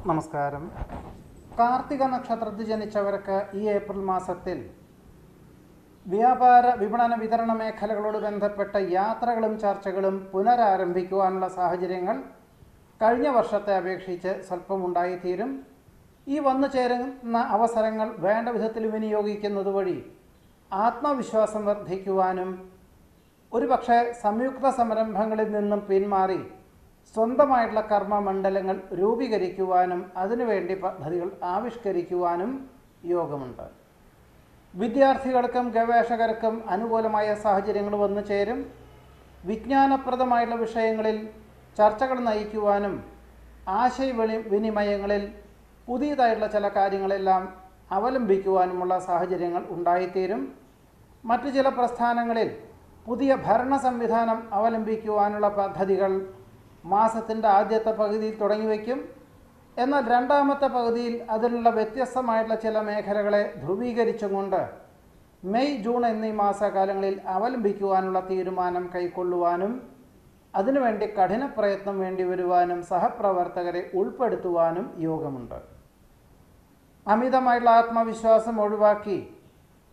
നമസ്കാരം. കാർത്തിക നക്ഷത്രത്തിൽ ജനിച്ചവർക്ക് ഈ ഏപ്രിൽ മാസത്തിൽ വ്യാപാര വിപണന വിതരണ മേഖലകളോട് ബന്ധപ്പെട്ട യാത്രകളും ചർച്ചകളും പുനരാരംഭിക്കുവാനുള്ള സാഹചര്യങ്ങൾ കഴിഞ്ഞ വർഷത്തെ അപേക്ഷിച്ച് സ്വല്പം ഉണ്ടായിത്തീരും ഈ വന്നു ചേരുന്ന അവസരങ്ങൾ വേണ്ട വിധത്തിൽ വിനിയോഗിക്കുന്നത് വഴി ആത്മവിശ്വാസം വർദ്ധിക്കുവാനും ഒരുപക്ഷെ സംയുക്ത സംരംഭങ്ങളിൽ നിന്നും പിന്മാറി സ്വന്തമായിട്ടുള്ള കർമ്മമണ്ഡലങ്ങൾ രൂപീകരിക്കുവാനും അതിനുവേണ്ടി പദ്ധതികൾ ആവിഷ്കരിക്കുവാനും യോഗമുണ്ട്. വിദ്യാർത്ഥികൾക്കും ഗവേഷകർക്കും അനുകൂലമായ സാഹചര്യങ്ങൾ വന്നു ചേരും. വിജ്ഞാനപ്രദമായിട്ടുള്ള വിഷയങ്ങളിൽ ചർച്ചകൾ നയിക്കുവാനും ആശയവിനി വിനിമയങ്ങളിൽ പുതിയതായിട്ടുള്ള ചില കാര്യങ്ങളെല്ലാം അവലംബിക്കുവാനുമുള്ള സാഹചര്യങ്ങൾ ഉണ്ടായിത്തീരും. മറ്റു ചില പ്രസ്ഥാനങ്ങളിൽ പുതിയ ഭരണ സംവിധാനം അവലംബിക്കുവാനുള്ള പദ്ധതികൾ മാസത്തിന്റെ ആദ്യത്തെ പകുതിയിൽ തുടങ്ങി വയ്ക്കും. എന്നാൽ രണ്ടാമത്തെ പകുതിയിൽ അതിനുള്ള വ്യത്യസ്തമായിട്ടുള്ള ചില മേഖലകളെ ധ്രുവീകരിച്ചുകൊണ്ട് മെയ് ജൂൺ എന്നീ മാസകാലങ്ങളിൽ അവലംബിക്കുവാനുള്ള തീരുമാനം കൈക്കൊള്ളുവാനും അതിനുവേണ്ടി കഠിന പ്രയത്നം വേണ്ടി വരുവാനും സഹപ്രവർത്തകരെ ഉൾപ്പെടുത്തുവാനും യോഗമുണ്ട്. അമിതമായുള്ള ആത്മവിശ്വാസം ഒഴിവാക്കി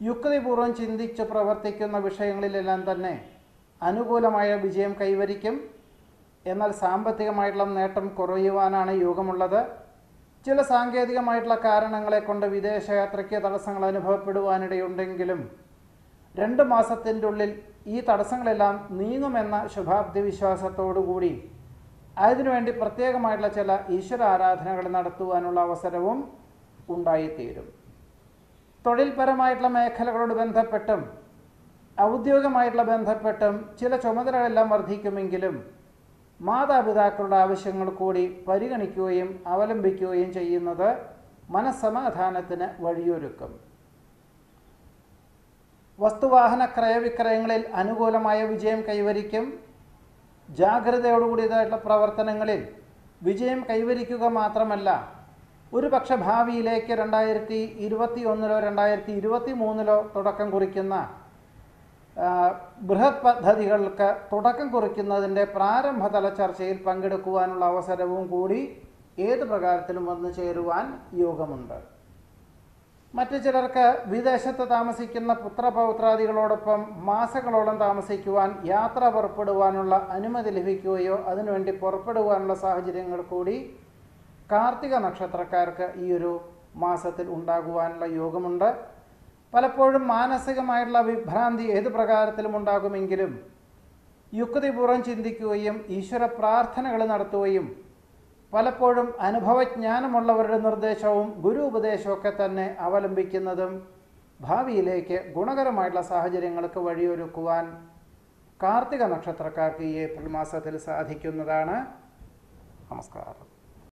യുക്തിപൂർവം ചിന്തിച്ച് പ്രവർത്തിക്കുന്ന വിഷയങ്ങളിലെല്ലാം തന്നെ അനുകൂലമായ വിജയം കൈവരിക്കും. എന്നാൽ സാമ്പത്തികമായിട്ടുള്ള നേട്ടം കുറയുവാനാണ് യോഗമുള്ളത്. ചില സാങ്കേതികമായിട്ടുള്ള കാരണങ്ങളെ കൊണ്ട് വിദേശയാത്രയ്ക്ക് തടസ്സങ്ങൾ അനുഭവപ്പെടുവാനിടയുണ്ടെങ്കിലും രണ്ട് മാസത്തിന്റെ ഉള്ളിൽ ഈ തടസ്സങ്ങളെല്ലാം നീങ്ങുമെന്ന ശുഭാപ്തി വിശ്വാസത്തോടുകൂടി അതിനുവേണ്ടി പ്രത്യേകമായിട്ടുള്ള ചില ഈശ്വര ആരാധനകൾ നടത്തുവാനുള്ള അവസരവും ഉണ്ടായിത്തീരും. തൊഴിൽപരമായിട്ടുള്ള മേഖലകളോട് ബന്ധപ്പെട്ടും ഔദ്യോഗികമായിട്ടുള്ള ബന്ധപ്പെട്ടും ചില ചുമതലകളെല്ലാം വർദ്ധിക്കുമെങ്കിലും മാതാപിതാക്കളുടെ ആവശ്യങ്ങൾ കൂടി പരിഗണിക്കുകയും അവലംബിക്കുകയും ചെയ്യുന്നത് മനസ്സമാധാനത്തിന് വഴിയൊരുക്കും. വസ്തുവാഹന ക്രയവിക്രയങ്ങളിൽ അനുകൂലമായ വിജയം കൈവരിക്കും. ജാഗ്രതയോടുകൂടിയതായിട്ടുള്ള പ്രവർത്തനങ്ങളിൽ വിജയം കൈവരിക്കുക മാത്രമല്ല ഒരു പക്ഷെ ഭാവിയിലേക്ക് രണ്ടായിരത്തി ഇരുപത്തി ഒന്നിലോ രണ്ടായിരത്തി ഇരുപത്തി മൂന്നിലോ തുടക്കം കുറിക്കുന്ന ബൃഹത് പദ്ധതികൾക്ക് തുടക്കം കുറിക്കുന്നതിന്റെ പ്രാരംഭതല ചർച്ചയിൽ പങ്കെടുക്കുവാനുള്ള അവസരവും കൂടി ഏത് പ്രകാരത്തിലും വന്നു ചേരുവാൻ യോഗമുണ്ട്. മറ്റു ചിലർക്ക് വിദേശത്ത് താമസിക്കുന്ന പുത്രപൗത്രാദികളോടൊപ്പം മാസങ്ങളോളം താമസിക്കുവാൻ യാത്ര പുറപ്പെടുവാനുള്ള അനുമതി ലഭിക്കുകയോ അതിനുവേണ്ടി പുറപ്പെടുവാനുള്ള സാഹചര്യങ്ങൾ കൂടി കാർത്തിക നക്ഷത്രക്കാർക്ക് ഈ ഒരു മാസത്തിൽ ഉണ്ടാകുവാനുള്ള യോഗമുണ്ട്. പലപ്പോഴും മാനസികമായിട്ടുള്ള വിഭ്രാന്തി ഏത് പ്രകാരത്തിലും ഉണ്ടാകുമെങ്കിലും യുക്തിപൂർവം ചിന്തിക്കുകയും ഈശ്വര പ്രാർത്ഥനകൾ നടത്തുകയും പലപ്പോഴും അനുഭവജ്ഞാനമുള്ളവരുടെ നിർദ്ദേശവും ഗുരു ഉപദേശമൊക്കെ തന്നെ അവലംബിക്കുന്നതും ഭാവിയിലേക്ക് ഗുണകരമായിട്ടുള്ള സാഹചര്യങ്ങൾക്ക് വഴിയൊരുക്കുവാൻ കാർത്തിക നക്ഷത്രക്കാർക്ക് ഈ ഏപ്രിൽ മാസത്തിൽ സാധിക്കുന്നതാണ്. നമസ്കാരം.